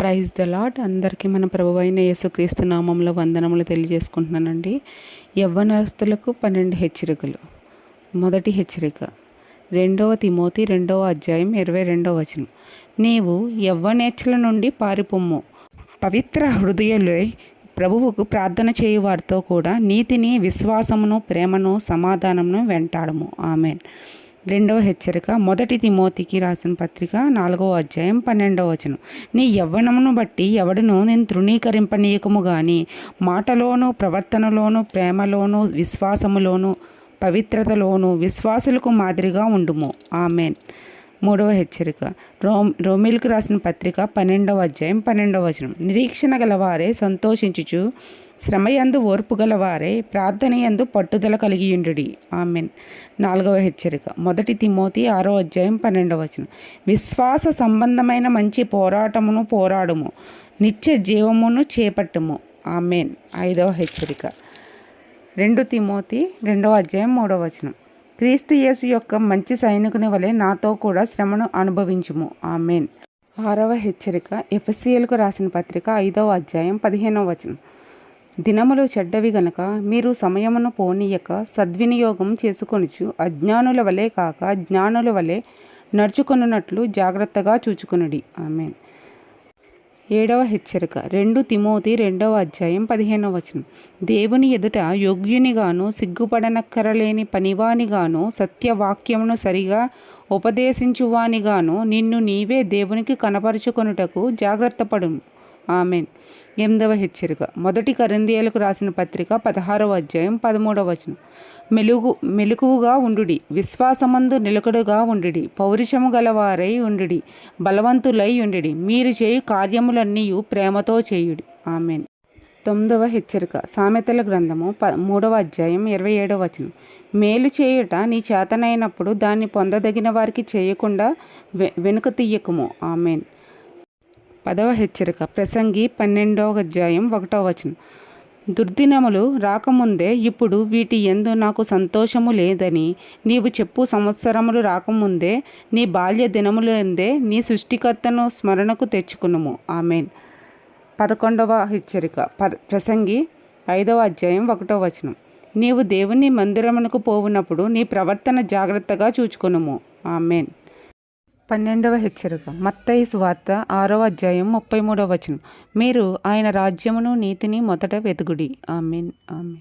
Praise the lot అందరికీ మన ప్రభు అయిన యేసుక్రీస్తు నామంలో వందనములు తెలియజేసుకుంటున్నానండి. యవ్వనస్తులకు పన్నెండు హెచ్చరికలు. మొదటి హెచ్చరిక. రెండవ తిమోతి రెండవ అధ్యాయం ఇరవై రెండవ వచనం. నీవు యవ్వనేచ్ఛల నుండి పారిపొమ్ము. పవిత్ర హృదయులై ప్రభువుకు ప్రార్థన చేయువారితో కూడా నీతిని విశ్వాసమును ప్రేమను సమాధానమును వెంటాడము. ఆమెన్. రెండవ హెచ్చరిక మొదటి తిమోతికి రాసిన పత్రిక నాలుగవ అధ్యాయం పన్నెండవ వచనం. నీ యవ్వనమును బట్టి ఎవడును నేను తృణీకరింపనీయకము గాని మాటలోను ప్రవర్తనలోను ప్రేమలోను విశ్వాసములోను పవిత్రతలోను విశ్వాసులకు మాదిరిగా ఉండుము. ఆమెన్. మూడవ హెచ్చరిక. రోమ్ రోమిల్కు రాసిన పత్రిక పన్నెండవ అధ్యాయం పన్నెండవ వచనం. నిరీక్షణ గలవారే సంతోషించుచు శ్రమయందు ఓర్పు గలవారే ప్రార్థనయందు పట్టుదల కలిగియుండుడి. ఆమెన్. నాలుగవ హెచ్చరిక. మొదటి తిమోతి ఆరో అధ్యాయం పన్నెండవ వచనం. విశ్వాస సంబంధమైన మంచి పోరాటమును పోరాడుము. నిత్య జీవమును చేపట్టుము. ఆమెన్. ఐదవ హెచ్చరిక. రెండు తిమోతి రెండవ అధ్యాయం మూడవ వచనం. క్రీస్తు యేసు యొక్క మంచి సైనికుని వలె నాతో కూడా శ్రమను అనుభవించుము. ఆమెన్. ఆరవ హెచ్చరిక. ఎఫ్ఎస్సిఎల్కు రాసిన పత్రిక ఐదవ అధ్యాయం పదిహేనవ వచనం. దినములు చెడ్డవి గనక మీరు సమయమును పోనీయక సద్వినియోగం చేసుకొనుచు అజ్ఞానుల వలె కాక జ్ఞానుల వలె నడుచుకొనున్నట్లు జాగ్రత్తగా చూచుకునుడి. ఆమెన్. ఏడవ హెచ్చరిక. రెండు తిమోతి రెండవ అధ్యాయం పదిహేనవ వచనం. దేవుని ఎదుట యోగ్యునిగాను సిగ్గుపడనక్కరలేని పనివానిగాను సత్యవాక్యమును సరిగా ఉపదేశించువానిగాను నిన్ను నీవే దేవునికి కనపరుచుకొనుటకు జాగ్రత్త పడు ఆమెన్. ఎనిమిదవ హెచ్చరిక. మొదటి కరిందియలకు రాసిన పత్రిక పదహారవ అధ్యాయం పదమూడవ వచనం. మెలుగు మెలకువగా ఉండుడి. విశ్వాసమందు నిలకడుగా ఉండుడి. పౌరుషము గలవారై ఉండుడి. బలవంతులై ఉండుడి. మీరు చేయు కార్యములన్నీ ప్రేమతో చేయుడి. ఆమెన్. తొమ్మిదవ హెచ్చరిక. సామెతల గ్రంథము ప మూడవ అధ్యాయం ఇరవై ఏడవ వచనం. మేలు చేయుట నీ చేతనైనప్పుడు దాన్ని పొందదగిన వారికి చేయకుండా వె వెనుక తీయకుము. ఆమెన్. పదవ హెచ్చరిక. ప్రసంగి పన్నెండవ అధ్యాయం ఒకటవ వచనం. దుర్దినములు రాకముందే ఇప్పుడు వీటి ఎందు నాకు సంతోషము లేదని నీవు చెప్పు సంవత్సరములు రాకముందే నీ బాల్య దినములందే నీ సృష్టికర్తను స్మరణకు తెచ్చుకునుము. ఆమెన్. పదకొండవ హెచ్చరిక. ప ప్రసంగి ఐదవ అధ్యాయం ఒకటో వచనం. నీవు దేవుని మందిరమునకు పోవునప్పుడు నీ ప్రవర్తన జాగ్రత్తగా చూచుకొనుము. ఆమెన్. పన్నెండవ హెచ్చరిక. మత్తయి వార్త ఆరవ అధ్యాయం ముప్పై మూడవ వచనం. మీరు ఆయన రాజ్యమును నీతిని మొదట వెతుకుడి. ఆమెన్. ఆమెన్.